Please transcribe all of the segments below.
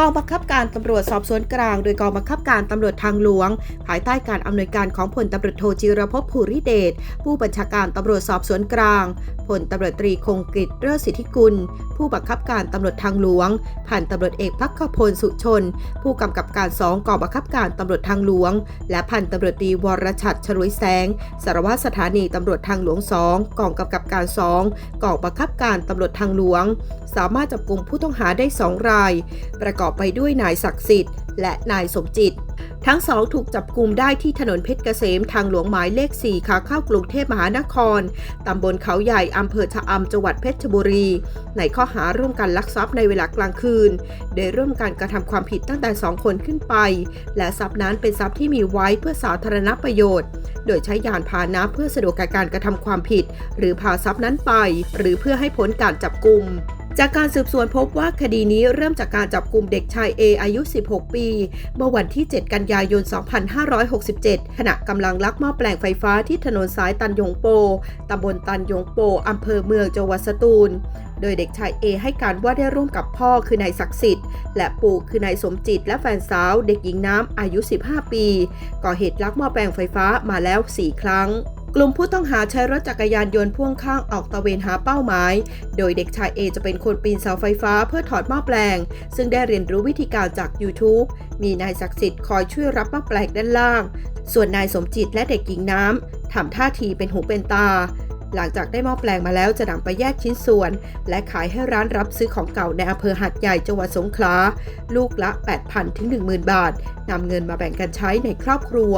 กองบังคับการตำรวจสอบสวนกลาง โดยกองบังคับการตำรวจทางหลวง ภายใต้การอำนวยการของพลตำรวจโทจิรภพภูริเดชผู้บัญชาการตำรวจสอบสวนกลางพลตำรวจตรีคงกฤษเลิศสิทธิกุล ผู้บังคับการตำรวจทางหลวงพันตำรวจเอกพักขพลสุชน ผู้กำกับการสองกองบังคับการตำรวจทางหลวง และพันตำรวจตรีวรชัดฉลุยแสง สารวัตรสถานีตำรวจทางหลวงสองกองกำกับการสองกองบังคับการตำรวจทางหลวง สามารถจับกลุ่มผู้ต้องหาได้สองราย ประกอบไปด้วยนายศักดิ์สิทธิ์ และนายสมจิต ทั้งสองถูกจับกลุ่มได้ที่ถนนเพชรเกษมทางหลวงหมายเลข 4 ขาเข้ากรุงเทพมหานคร ตำบลเขาใหญ่อำเภอชะอำจังหวัดเพชรบุรี ในข้อหาร่วมกันลักทรัพย์ในเวลากลางคืน โดยร่วมกันกระทำความผิดตั้งแต่ 2 คนขึ้นไป และทรัพย์นั้นเป็นทรัพย์ที่มีไว้เพื่อสาธารณประโยชน์ โดยใช้ยานพาหนะเพื่อสะดวกแก่การกระทำความผิด หรือพาทรัพย์นั้นไป หรือเพื่อให้พ้นการจับกลุ่มจากการสืบสวนพบว่าคดีนี้เริ่มจากการจับกลุ่มเด็กชาย A อายุ 16 ปีเมื่อวันที่ 7 กันยายน 2567 ขณะกำลังลักหม้อแปลงไฟฟ้าที่ถนนสายตันยงโป ตำบลตันยงโป อำเภอเมืองจังหวัดสตูล โดยเด็กชาย A ให้การว่าได้ร่วมกับพ่อคือนายศักดิ์สิทธิ์ และปู่คือนายสมจิต และแฟนสาวเด็กหญิงน้ำอายุ 15 ปี ก่อเหตุลักหม้อแปลงไฟฟ้ามาแล้ว 4 ครั้ง กลุ่มผู้ต้องหาใช้รถจักรยานยนต์พ่วงข้างออกตะเวนหาเป้าหมาย โดยเด็กชายเอจะเป็นคนปีนเสาไฟฟ้าเพื่อถอดหม้อแปลง ซึ่งได้เรียนรู้วิธีการจาก YouTube มีนายศักดิ์สิทธิ์คอยช่วยรับหม้อแปลงด้านล่าง ส่วนนายสมจิตและเด็กหญิงน้ำทำท่าทีเป็นหูเป็นตา หลังจากได้หม้อแปลงมาแล้วจะนำไปแยกชิ้นส่วน และขายให้ร้านรับซื้อของเก่าในอำเภอหัดใหญ่จังหวัดสงขลาลูกละ 8,000ถึง10,000 บาทนำเงินมาแบ่งกันใช้ในครอบครัว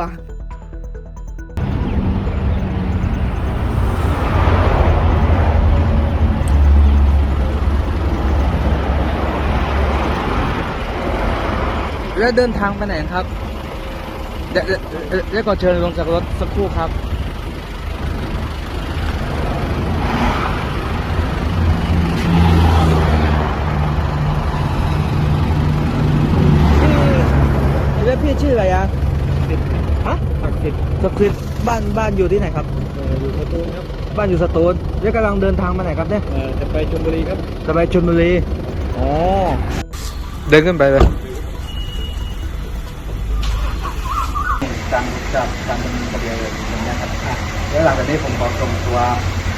แล้วเดินทางไปไหนครับเดี๋ยวเดี๋ยวเดี๋ยวเดี๋ยวก่อนเชิญลงจากรถสักครู่ครับพี่แล้วพี่ชื่ออะไรอะฮะผักสิบสักดิ์สิทธิ์บ้านบ้านอยู่ที่ไหนครับ เอ่ออยู่สตูลครับบ้านอยู่สตูลแล้วกำลังเดินทางมาไหนครับเนี่ยเอ่อจะไปชลบุรีครับ จะไปชลบุรีอ๋อเดินขึ้นไปเลย การจับการดำเนินคดีอย่างเงี้ยครับอะแล้วหลังจากนี้ผมขอส่งตัว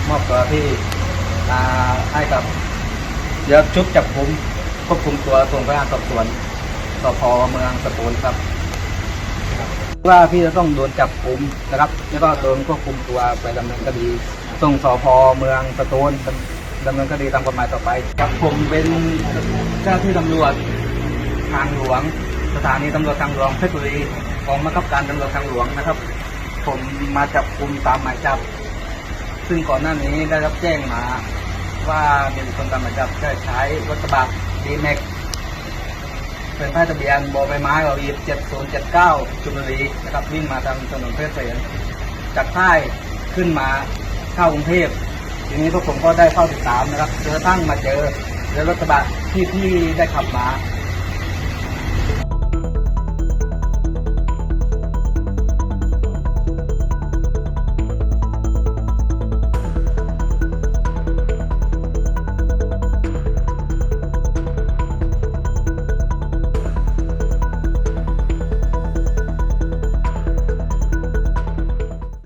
มอบตัวที่อ่าให้กับเดี๋ยวชุดจับกุมควบคุมตัวส่งพนักงานสอบสวนสพเมืองสตูลครับ ว่าพี่จะต้องโดนจับกุมนะครับ แล้วก็โดนควบคุมตัวไปดำเนินคดีส่งสพเมืองสตูลดำเนินคดีตามกฎหมายต่อไปครับผมเป็นเจ้าที่ตำรวจทางหลวง สถานีตำรวจทางหลวงเพชรบุรี กองบังคับการตำรวจทางหลวงนะครับ ผมมาจับกลุ่มตามหมายจับ ซึ่งก่อนหน้านี้ได้รับแจ้งมาว่ามีคนตามหมายจับได้ใช้รถกระบะดีแม็กเป็นป้ายทะเบียนบอใบไม้เราอีเจ็ดศูนย์เจ็ดเก้าชลบุรีนะครับวิ่งมาทางถนนเพชรเกษมจากค่ายขึ้นมาเข้ากรุงเทพทีนี้พวกผมก็ได้เข้าติดตามนะครับจนกระทั่งมาเจอแล้วรถกระบะที่ที่ได้ขับมา